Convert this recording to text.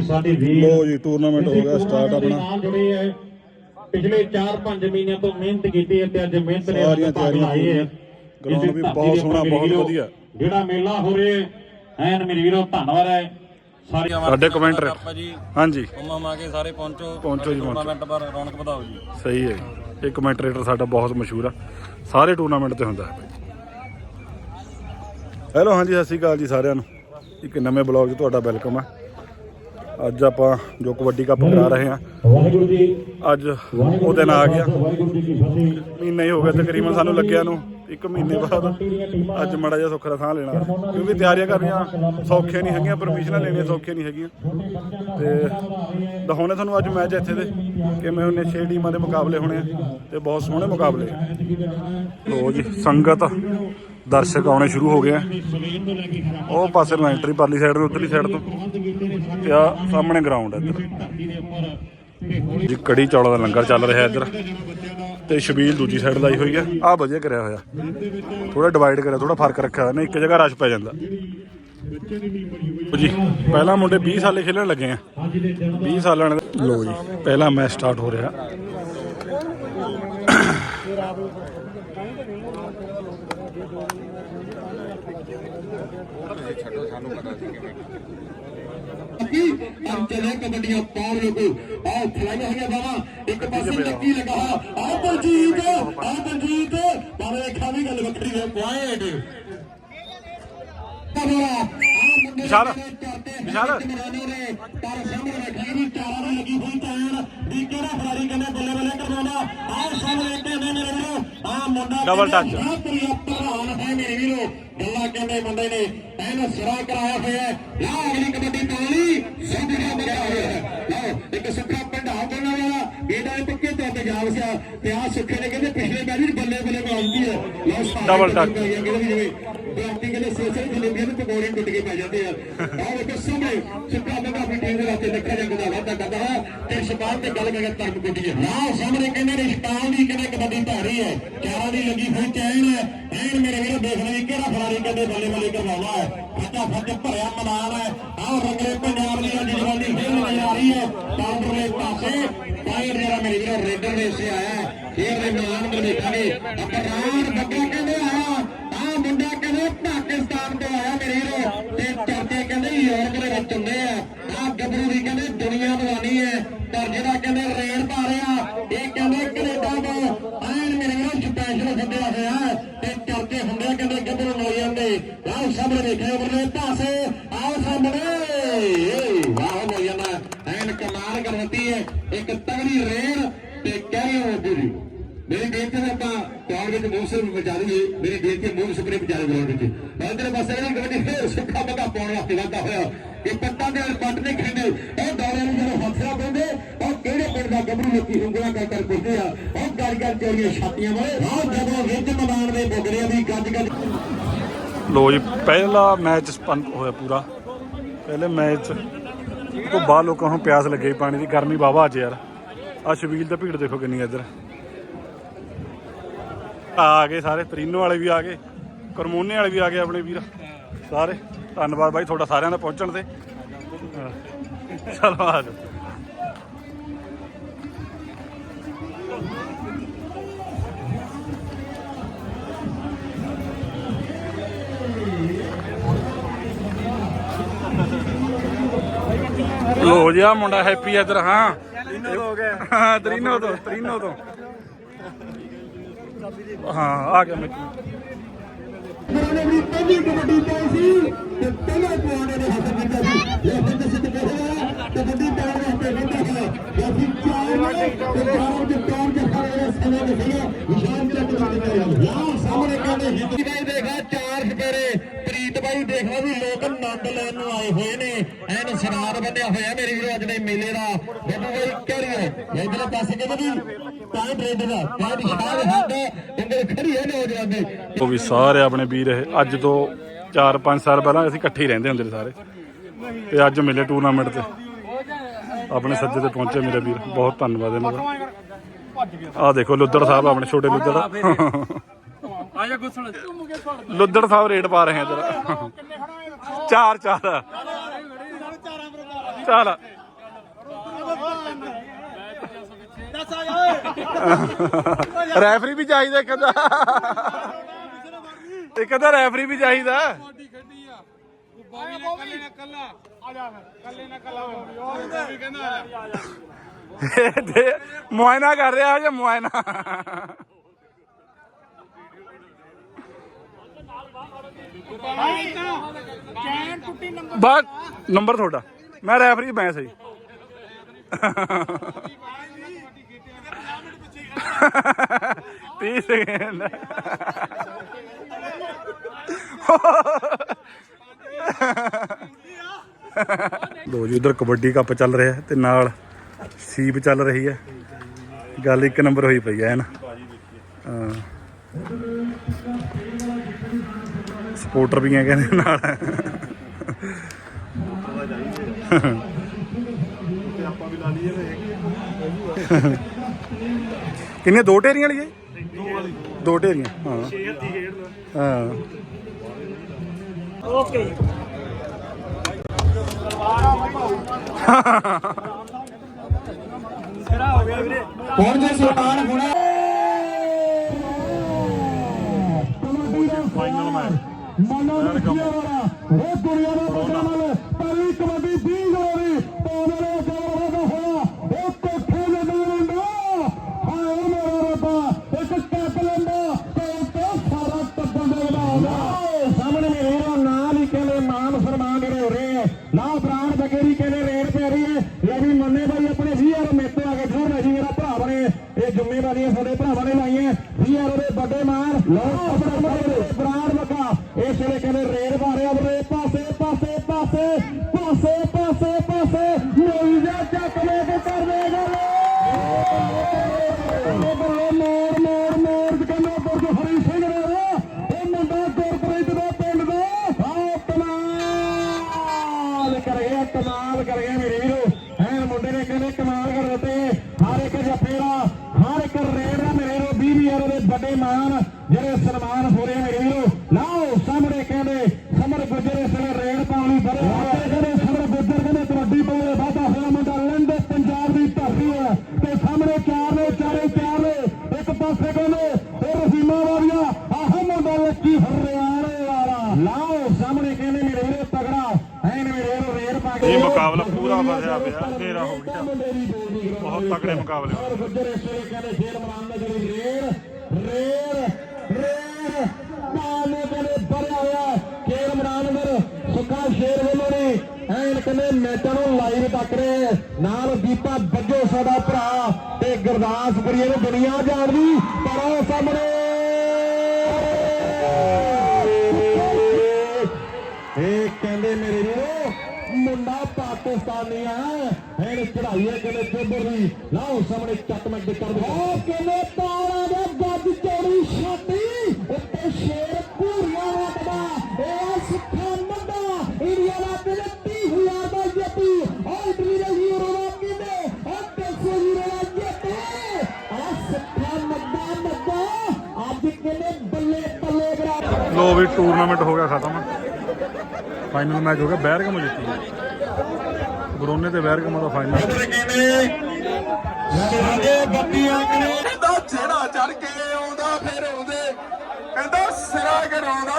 ਸਾਡੇ ਵੀਰ ਲੋ ਜੀ ਟੂਰਨਾਮੈਂਟ ਹੋ ਗਿਆ ਸਟਾਰਟ ਆਪਣਾ। ਨਾਲ ਜੁੜੇ ਹੈ ਪਿਛਲੇ 4-5 ਮਹੀਨਿਆਂ ਤੋਂ ਮਿਹਨਤ ਕੀਤੀ ਹੈ ਤੇ ਅੱਜ ਮਿਹਨਤ ਨੇ ਸਾਰੀਆਂ ਤਿਆਰੀਆਂ ਲਾਏ ਹੈ। ਗਰਾਊਂਡ ਵੀ ਬਹੁਤ ਸੋਹਣਾ, ਬਹੁਤ ਵਧੀਆ। ਜਿਹੜਾ ਮੇਲਾ ਹੋ ਰਿਹਾ ਹੈ ਐਨ ਮੇਰੇ ਵੀਰੋ ਧੰਨਵਾਦ ਹੈ। ਸਾਰੇ ਸਾਡੇ ਕਮੈਂਟਰ ਆਪਾਂ ਜੀ। ਹਾਂਜੀ। ਉਮਾ ਮਾ ਕੇ ਸਾਰੇ ਪਹੁੰਚੋ। ਪਹੁੰਚੋ ਜੀ, ਪਹੁੰਚੋ। ਟੂਰਨਾਮੈਂਟ ਪਰ ਰੌਣਕ ਵਧਾਓ ਜੀ। ਸਹੀ ਹੈ। ਇਹ ਕਮੈਂਟਰੇਟਰ ਸਾਡਾ ਬਹੁਤ ਮਸ਼ਹੂਰ ਆ। ਸਾਰੇ ਟੂਰਨਾਮੈਂਟ ਤੇ ਹੁੰਦਾ ਹੈ ਹੈਲੋ ਹਾਂਜੀ ਸਤਿ ਸ਼੍ਰੀ ਅਕਾਲ ਜੀ ਸਾਰਿਆਂ ਨੂੰ। ਇੱਕ ਨਵੇਂ ਬਲੌਗ 'ਚ ਤੁਹਾਡਾ ਵੈਲਕਮ ਹੈ ਅੱਜ ਆਪਾਂ ਜੋ ਕਬੱਡੀ ਕੱਪ ਕਰਾ ਰਹੇ ਹਾਂ। ਵਾਹਿਗੁਰੂ ਜੀ ਅੱਜ ਉਹ ਦਿਨ ਆ ਗਿਆ। ਮਹੀਨਾ ਹੀ ਹੋ ਗਿਆ ਤਕਰੀਬਨ ਸਾਨੂੰ ਲੱਗਿਆ ਨੂੰ। ਇੱਕ ਮਹੀਨੇ ਬਾਅਦ ਅੱਜ ਮੜਾ ਜਿਹਾ ਸੁੱਖ ਦਾ ਸਾਹ ਲੈਣਾ। ਕਿਉਂਕਿ ਤਿਆਰੀਆਂ ਕਰਨੀਆਂ ਸੌਖੀਆਂ ਨਹੀਂ ਹੈਗੀਆਂ ਪਰਮਿਸ਼ਨਾਂ ਲੈਣੀਆਂ ਸੌਖੀਆਂ ਨਹੀਂ ਹੈਗੀਆਂ। ਤੇ ਦਿਖਾਉਣੇ ਤੁਹਾਨੂੰ ਅੱਜ ਮੈਚ ਇੱਥੇ ਦੇ ਕਿਵੇਂ ਉਹਨੇ 6 ਟੀਮਾਂ ਦੇ ਮੁਕਾਬਲੇ ਹੋਣੇ ਤੇ ਬਹੁਤ ਸੋਹਣੇ ਮੁਕਾਬਲੇ। ਲੋ ਜੀ ਸੰਗਤ। ਦਰਸ਼ਕ ਆਉਣੇ ਸ਼ੁਰੂ ਹੋ ਗਏ ਆ। ਉਹ ਪਾਸੇ ਨੂੰ ਐਂਟਰੀ ਪਰਲੀ ਸਾਈਡ ਤੋਂ ਉਧਰਲੀ ਸਾਈਡ ਤੋਂ। ਤੇ ਆ ਸਾਹਮਣੇ ਗਰਾਊਂਡ ਹੈ ਇੱਧਰ। ਜੀ, ਕੜੀ ਚੌਲਾਂ ਦਾ ਲੰਗਰ ਚੱਲ ਰਿਹਾ ਇੱਧਰ। ਤੇ ਸ਼ਬੀਲ ਦੂਜੀ ਸਾਈਡ ਲਾਈ ਹੋਈ ਹੈ ਆ ਵਧੀਆ ਕਰਿਆ ਹੋਇਆ। ਥੋੜਾ ਡਿਵਾਈਡ ਕਰਿਆ ਥੋੜਾ ਫ਼ਰਕ ਰੱਖਿਆ ਹੋਇਆ। ਨਾ ਇੱਕ ਜਗ੍ਹਾ ਰਸ਼ ਪੈ ਜਾਂਦਾ। ਜੀ, ਪਹਿਲਾ ਮੁੰਡੇ 20 ਸਾਲੇ ਖੇਲਣ ਲੱਗੇ ਆ। 20 ਸਾਲਾਂ ਲੋ ਜੀ, ਪਹਿਲਾ ਮੈਚ ਸਟਾਰਟ ਹੋ ਰਿਹਾ। ਕੀ? ਅਰ ਚਲੇ ਕਬੱਡੀਆਂ ਪਾਰ ਲੋਕੋ ਆਹ ਖਲਾਈਆਂ ਹੋਈਆਂ ਬਾਵਾ ਇੱਕ ਪਾਸੇ ਲੱਗੀ ਲਗਾ ਆਹ ਬਲਜੀਤ ਆਹ ਬਲਜੀਤ। ਪਰ ਵੇਖਾ ਵੀ ਗੱਲ ਵੱਖਰੀ ਹੈ ਪੁਆਇੰਟ ਵਿਸ਼ਾਲ, ਵਿਸ਼ਾਲ। ਪਰ ਸਾਹਮਣੇ ਬੈਠਾ ਵੀ ਚਾਰਾਂ ਦੀ ਲੱਗੀ ਹੋਈ ਟਾਇਰ ਵੀ ਕਿਹੜਾ ਖਿਡਾਰੀ ਕਹਿੰਦੇ ਬੱਲੇ ਬੱਲੇ ਕਰਵਾਉਂਦਾ। ਆਹ ਸਾਹਮਣੇ ਕਹਿੰਦੇ ਮੇਰੇ ਵੀਰੋ। ਆਹ ਮੁੰਡਾ Double touch। ਕਹਿੰਦੇ ਪ੍ਰਿਆ ਪ੍ਰਧਾਨ ਹੈ ਮੇਰੇ ਵੀਰੋ। ਗੱਲਾਂ ਕਹਿੰਦੇ ਮੁੰਡੇ ਨੇ। ਐਨ ਸਿਰਾ ਕਰਾਇਆ ਹੋਇਆ ਹੈ। ਲਾ ਅਗਲੀ ਕਬੱਡੀ ਪਾਲੀ ਸਭ ਦਾ ਮਜ਼ਾ ਹੋਇਆ ਹੈ। ਲਓ ਇੱਕ ਸੁੱਖਾ ਪਿੰਡਾ ਬਣਨ ਵਾਲਾ ਇਹਦਾ ਪੱਕੇ ਤੌਰ ਤੇ ਜਾਲ ਸਿਆ ਤੇ ਆ ਸੁੱਖੇ ਨੇ ਕਹਿੰਦੇ ਪਿਛਲੇ ਮੈਚ ਵਿੱਚ ਬੱਲੇ ਬੱਲੇ ਬਣਾਉਂਦੀ ਹੈ। ਲਓ Double touch। ਕਹਿੰਦੇ ਵੀ ਜਿਵੇਂ ਬਰਾਤੀ ਕਹਿੰਦੇ ਸੇਸੇ ਜਲੇਬੀਆਂ ਦੇ ਪਕੌੜੇ ਟੁੱਟ ਕੇ ਪੈ ਜਾਂਦੇ ਆ। ਆਹ ਵੇਖੋ ਸਾਹਮਣੇ ਸੁੱਖਾ ਬੰਦਾ ਆਪਣੀ ਟੀਮ ਦੇ ਵਾਸਤੇ ਲੱਖਾ ਜੰਗ ਦਾ ਵਾਅਦਾ ਕਰਦਾ ਹੈ। ਤੇ ਸ਼ਪਾਲ ਤੇ ਗੱਲ ਕਰਕੇ ਤਰਕ ਗੁੱਡੀ ਹੈ। ਨਾ ਸਾਹਮਣੇ ਕਹਿੰਦੇ ਨੇ ਸ਼ਪਾਲ ਦੀ ਕਹਿੰਦੇ ਕਬੱਡੀ ਧਾਰੀ ਹੈ। ਚਾਰਾਂ ਦੀ ਲੱਗੀ ਹੋਈ ਚੈਨ। ਹੈ ਐਨ ਮੇਰੇ ਵੀਰੋ ਦੇਖ ਲਈ ਕਿਹੜਾ ਖਿਡਾਰੀ ਕਹਿੰਦੇ ਬੱਲੇ ਬੱਲੇ ਕਰਵਾਉਣਾ ਹੈ। ਫੱਟਾ ਫੱਟ ਭਰਿਆ ਮੈਦਾਨ ਹੈ। ਆਹ ਰੰਗਲੇ ਪੰਜਾਬ ਦੀ ਅੱਜ ਜਵਾਨੀ ਖੇਡ ਨਜ਼ਰ ਆ ਰਹੀ ਹੈ। ਕਾਉਂਟਰ ਪਾਸੇ ਪਾਇਰ ਜਿਹੜਾ ਮੇਰੇ ਵੀਰੋ ਰੇਡਰ ਦੇ ਸੇ ਆਇਆ ਹੈ। ਖੇਡ ਦੇ ਮੈਦਾਨ ਵਿੱਚ ਦੇਖਾਂਗੇ ਅਪਰਾਧ ਬੱਗਾ ਕਹਿੰਦੇ ਆਇਆ ਆਹ ਮੁੰਡਾ ਕਹਿੰਦੇ ਪਾਕਿਸਤਾਨ ਤੋਂ ਆਇਆ ਮੇਰੇ ਵੀਰੋ ਤੇ ਚਰਚੇ ਕਹਿੰਦੇ ਯੂਰਪ ਦੇ ਵਿੱਚ ਹੁੰਦੇ ਆ। ਆਹ ਗੱਭਰੂ ਦੀ ਕਹਿੰਦੇ ਦੁਨੀਆ ਦਵਾਨੀ ਹੈ। ਪਰ ਜਿਹੜਾ ਕਹਿੰਦੇ ਤੇ ਕੈਰੀ ਹੋ ਪੂਰੀ ਮੇਰੀ ਬੇਨਤੀ ਹੈ ਆਪਾਂ ਦੌੜ ਵਿੱਚ ਮੂੰਹ ਬਚਾ ਲਈਏ ਮੇਰੀ ਬੇਨਤੀ ਹੈ ਮੂੰਹ ਬਚਾ ਲਈਏ ਗਰਾਊਂਡ ਵਿੱਚ। ਅੰਦਰ ਪਾਸੇ ਇਹ ਕਬੱਡੀ ਫੇਰ ਸੁੱਖਾ ਬੱਗਾ ਪਾਉਣ ਵਾਸਤੇ ਵਾਧਾ ਹੋਇਆ। ਇਹ ਪੱਟਾਂ ਦੇ ਪੱਟ ਨਹੀਂ ਖੇਡੇ ਉਹ ਦੌੜਾਂ ਨੂੰ ਜਦੋਂ ਹੱਥਿਆ ਪੈਂਦੇ ਉਹ ਕਿਹੜੇ ਪਿੰਡ ਦਾ ਗੱਭਰੂ ਲੋਕੀ ਉਂਗਲਾਂ ਕਰ ਕਰ ਪੁੱਛਦੇ ਆ। ਉਹ ਗੱਲ ਗੱਲ ਚੋਰੀਆਂ ਛਾਤੀਆਂ ਵਾਲੇ। ਆਹ ਜਦੋਂ ਵਿੱਚ ਮੈਦਾਨ ਦੇ ਬੁਗੜਿਆਂ ਦੀ ਗੱਜ ਗੱਜ ਲੋ ਜੀ, ਪਹਿਲਾ ਮੈਚ ਸੰਪੰਨ ਹੋਇਆ ਪੂਰਾ। ਪਹਿਲੇ ਮੈਚ ਤੋਂ ਬਾਅਦ ਲੋਕਾਂ ਨੂੰ ਪਿਆਸ ਲੱਗੇ ਪਾਣੀ ਦੀ, ਗਰਮੀ ਵਾਵਾ ਅੱਜ ਯਾਰ। ਆ ਸ਼ਬੀਲ ਤੇ ਭੀੜ ਦੇਖੋ ਕਿੰਨੀ ਇੱਧਰ। ਆ ਗਏ ਸਾਰੇ, ਤਰੀਨੋ ਵਾਲੇ ਵੀ ਆ ਗਏ, ਕਰਮੋਨੇ ਵਾਲੇ ਵੀ ਆ ਗਏ ਆਪਣੇ ਵੀਰ। ਸਾਰੇ, ਧੰਨਵਾਦ ਬਾਈ ਤੁਹਾਡਾ ਸਾਰਿਆਂ ਦਾ ਪਹੁੰਚਣ ਤੇ। ਹਾਂ। ਚਲੋ ਆ ਜਾਓ। ਲੋ ਜੀ ਆ ਮੁੰਡਾ ਹੈਪੀ ਇੱਧਰ, ਹਾਂ। ਤਰੀਨੋ ਹੋ ਗਿਆ। ਹਾਂ ਤਰੀਨੋ ਤੋਂ ਤਰੀਨੋ ਤੋਂ। ਹਾਂ ਆ ਗਿਆ ਮੈਂ। ਉਹਨਾਂ ਨੇ ਪਹਿਲੀ ਕਬੱਡੀ ਪਾਈ ਸੀ ਤੇ ਪਹਿਲਾ ਪੁਆਣੇ ਨੇ ਹਾਸਲ ਕੀਤਾ ਸੀ ਇਹ ਬੰਦ ਸਿੱਧ ਕਰਿਆ ਕਬੱਡੀ ਪਾਉਣ ਵਾਸਤੇ ਕਹਿੰਦਾ ਹੈ ਕਿ ਅਸੀਂ ਚਾਰ ਨੇ ਤੇ ਚਾਰ ਦੇ ਚਾਰ ਦੇ ਸਾਰੇ ਸਮੇਂ ਦੇ ਸੀਗਾ ਵਿਸ਼ਾਲ ਚੱਕ ਕਬੱਡੀ ਕਰਿਆ ਯਾਰ ਸਾਹਮਣੇ ਕਹਿੰਦੇ ਹਿੰਦੀ ਬਾਈ ਦੇਖਾ ਚਾਰ ਸਪੇਰੇ ਪ੍ਰੀਤ ਬਾਈ ਦੇਖਾ ਵੀ ਲੋਕ ਆਨੰਦ ਲੈਣ ਨੂੰ ਆਏ ਹੋਏ ਨੇ। ਐਨ ਸ਼ਰਾਬ ਬੰਨਿਆ ਹੋਇਆ ਮੇਰੇ ਵੀਰੋ ਅੱਜ ਦੇ ਮੇਲੇ ਦਾ। ਬੱਬੂ ਬਾਈ ਕਹਿ ਰਹੀ ਹੈ ਇਧਰਲੇ ਪਾਸੇ ਕਹਿੰਦੇ ਵੀ? ਤਾਂ ਟ੍ਰੇਡ ਦਾ ਤਾਂ ਵਿਸ਼ਾਲ ਹੱਦ ਇੰਦਰ ਖੜੀ ਹੈ ਨੌਜਵਾਨ। ਦੇ ਉਹ ਵੀ ਸਾਰੇ ਆਪਣੇ ਵੀਰ ਇਹ ਅੱਜ ਤੋਂ 4-5 ਸਾਲ ਪਹਿਲਾਂ ਅਸੀਂ ਇਕੱਠੇ ਹੀ ਰਹਿੰਦੇ ਹੁੰਦੇ ਸੀ ਸਾਰੇ। ਤੇ ਅੱਜ ਮਿਲੇ ਟੂਰਨਾਮੈਂਟ ਤੇ। ਆਪਣੇ ਸੱਜੇ ਤੇ ਪਹੁੰਚੇ ਮੇਰੇ ਵੀਰ। ਬਹੁਤ ਧੰਨਵਾਦ ਇਹਨਾਂ ਦਾ। ਆਹ ਦੇਖੋ ਲੁੱਦੜ ਸਾਹਿਬ ਆਪਣੇ ਛੋਟੇ ਲੁੱਦੜ ਆਜਾ ਗੁੱਸਣ। ਲੁੱਦੜ ਸਾਹਿਬ ਰੇਟ ਪਾ ਰਹੇ ਆ ਇੱਧਰ। ਚਾਰ ਚਾਰ। ਚੱਲ ਰੈਫਰੀ ਵੀ ਚਾਹੀਦਾ ਇੱਕ ਅੱਧਾ। ਇੱਕ ਅੱਧਾ ਰੈਫਰੀ ਵੀ ਚਾਹੀਦਾ। ਇਹ ਦੇ ਮੁਆਇਨਾ ਕਰ ਰਿਹਾ ਜੇ ਮੁਆਇਨਾ। ਬਸ ਨੰਬਰ ਤੁਹਾਡਾ। ਮੈਂ ਰੈਫਰੀ ਮੈਂ ਸਹੀ ਤੀਹ ਸੈਕਿੰਡ ਲੋ ਜੀ, ਉਧਰ ਕਬੱਡੀ ਕੱਪ ਚੱਲ ਰਿਹਾ ਹੈ ਤੇ ਨਾਲ ਸੀਪ ਚੱਲ ਰਹੀ ਹੈ। ਗੱਲ ਇੱਕ ਨੰਬਰ ਹੋਈ ਪਈ ਹੈ ਨਾ? ਹਾਂ। ਸਪੋਰਟਰ ਵੀ ਹੈਗੇ ਨੇ ਨਾਲ। ਕਿੰਨੇ ਦੋ ਢੇਰੀਆਂ ਲਈ ਦੋ ਢੇਰੀਆਂ ਹਾਂ। 6 ਹੱਥੀ ਖੇਡਦਾ ਹਾਂ ਹੁਣ ਜੇ ਸੁਲਤਾਨ ਹੋਣਾ ਫਾਈਨਲ ਮੈਚ ਮਨੋ ਮੁਖੀਆ ਵਾਲਾ ਉਹ ਦੁਨੀਆ ਦਾ ਬੰਦਾ ਨਾਲ ਪਹਿਲੀ ਕਬੱਡੀ 20 ਗੋਲੀ ਪਾਉਣੇ ਦਾ ਜਵਾਬ ਹੋਇਆ ਉਹ ਕੋਠੇ ਦੇ ਮੁੰਡਾ। ਹਾਏ ਮੇਰਾ ਰੱਬਾ ਇੱਕ ਸਟੈਪ ਲੈਂਦਾ ਤੇ ਉੱਤੇ ਸਾਰਾ ਟੱਬਰ ਦੇ ਸਾਹਮਣੇ ਮੇਰੇ ਦਾ ਨਾਮ ਹੀ ਕਹਿੰਦੇ ਮਾਨ ਸਨਮਾਨ ਜਿਹੜੇ ਹੋ ਰਹੇ ਹੈ ਨਾ ਪ੍ਰਾਣ ਬਗੇਰੀ ਕਹਿੰਦੇ ਰੇਡ ਪੈ ਰਹੀ ਹੈ ਲੈ ਵੀ ਮੰਨੇ ਬਾਈ ਆਪਣੇ 20000 ਮੇਤੇ ਆ ਕੇ ਜੂਰ ਨਹੀਂ ਮੇਰਾ ਭਰਾ ਬਣੇ ਇਹ ਜ਼ਿੰਮੇਵਾਰੀਆਂ ਸਾਡੇ ਭਰਾਵਾਂ ਨੇ ਲਾਈਆਂ 20000 ਦੇ ਵੱਡੇ ਮਾਨ ਲੋ ਆਪਣਾ ਮਗਰ ਪ੍ਰਾਣ ਬਕਾ ਇਸ ਵੇਲੇ ਕਹਿੰਦੇ ਰੇਡ ਮਾਰਿਆ ਬਰੇ ਪਾਸੇ ਪਾਸੇ ਪਾਸੇ ਪਾਸੇ ਪਾਸੇ ਪਾਸੇ ਲੋਈ ਜਾ ਚੱਕ ਲੈ ਕੇ ਕਰ ਦੇ ਗੱਲ ਬੱਲੇ ਮੋੜ ਮੋੜ ਮੋੜ ਕਹਿੰਦੇ ਬੁਰਜ ਹਰੀ ਸਿੰਘ ਨੇ ਇਹ ਮੁੰਡਾ ਗੁਰਪ੍ਰੀਤ ਦਾ ਪਿੰਡ ਦਾ ਆਹ ਕਮਾਲ ਕਰ ਗਿਆ ਕਮਾਲ ਕਰ ਗਿਆ ਮੇਰੇ ਵੀਰੋ ਐਨ ਮੁੰਡੇ ਨੇ ਕਹਿੰਦੇ ਕਮਾਲ ਕਰ ਦਿੱਤੇ ਹਰ ਇੱਕ ਜੱਫੇਰਾ ਹਰ ਇੱਕ ਰੇਡ ਦਾ ਮੇਰੇ ਵੀਰੋ 20 ਵੀਰ ਦੇ ਵੱਡੇ ਮਾਨ ਜਿਹੜੇ ਸਨਮਾਨ ਹੋ ਰਹੇ ਮੇਰੇ ਵੀਰੋ ਲਾਓ ਸਾਹਮਣੇ ਕਹਿੰਦੇ ਸਮਰ ਗੁੱਜਰ ਇਸ ਵੇਲੇ ਰੇਡ ਪਾਉਣ ਲਈ ਬੜੇ ਕਹਿੰਦੇ ਸਮਰ ਗੁੱਜਰ ਕਹਿੰਦੇ ਕਬੱਡੀ ਪਾਉਣ ਵਾਧਾ ਹੋਇਆ ਮੁੰਡਾ ਲੰਡੇ ਪੰਜਾਬ ਦੀ ਧਰਤੀ ਹੈ ਤੇ ਸਾਹਮਣੇ ਚਾਰ ਨੇ ਚਾਰੇ ਚਾਰ ਨੇ ਇੱਕ ਪਾਸੇ ਕਹਿੰਦੇ ਇਹ ਰਸੀਮਾ ਵਾਲੀਆ ਆਹ ਮੁੰਡਾ ਲੱਕੀ ਹਰਿਆਣੇ ਵਾਲਾ। ਲਾਓ ਸਾਹਮਣੇ ਕਹਿੰਦੇ ਮੇਰੇ ਵੀਰੋ ਤਗੜਾ ਐਨ ਮੇਰੇ ਵੀਰੋ ਰੇਡ ਪਾ ਕੇ ਇਹ ਮੁਕਾਬਲਾ ਪੂਰਾ ਵਧਿਆ ਪਿਆ ਘੇਰਾ ਹੋ ਗਿਆ। ਬਹੁਤ ਤਕੜੇ ਮੁਕਾਬਲੇ। ਔਰ ਗੁੱਜਰ ਇਸ ਵੇਲੇ ਕਹਿੰਦੇ ਸ਼ੇਰ ਮਰਾਨ ਦਾ ਜਿਹੜੀ ਰੇਡ ਰੇਡ ਰੇਡ ਪਾਲੇ ਕਹਿੰਦੇ ਭਰਿਆ ਹੋਇਆ ਸ਼ੇਰ ਮਰਾਨ ਅੰਦਰ ਸੁੱਕਾ ਸ਼ੇਰ ਨੇ ਐਨ ਕਹਿੰਦੇ ਮੈਚਾਂ ਨੂੰ ਲਾਈਵ ਤੱਕ ਰਹੇ ਨਾਲ ਦੀਪਾ ਬੱਜੋ ਸਾਡਾ ਭਰਾ ਤੇ ਗੁਰਦਾਸਪੁਰੀਏ ਨੂੰ ਦੁਨੀਆ ਜਾਣਦੀ ਪਰ ਉਹ ਸਾਹਮਣੇ। ਇਹ ਕਹਿੰਦੇ ਮੇਰੇ ਵੀਰੋ, ਮੁੰਡਾ ਪਾਕਿਸਤਾਨੀ ਆ। ਐਨ ਚੜਾਈ ਹੈ ਕਹਿੰਦੇ ਚੋਬਰ ਦੀ। ਲਾਓ ਸਾਹਮਣੇ ਚੱਕ ਮੈਂ ਕਰ ਦੇ ਕਹਿੰਦੇ ਤਾਰਾ ਦਾ ਗੱਜ ਚੌੜੀ ਛਾਤੀ। ਵੀ ਟੂਰਨਾਮੈਂਟ ਹੋ ਗਿਆ ਖਤਮ। ਫਾਈਨਲ ਮੈਚ ਹੋ ਗਿਆ, ਬੈਰਗਮ ਜਿੱਤੀ। ਬਰੋਨੇ ਤੇ ਬੈਰਗਮ ਦਾ ਫਾਈਨਲ ਕਹਿੰਦਾ ਜਿਹੜਾ ਚੜ ਕੇ ਆਉਂਦਾ, ਫਿਰ ਉਹਦੇ ਕਹਿੰਦਾ ਸਿਰਾ ਕਰਾਉਂਦਾ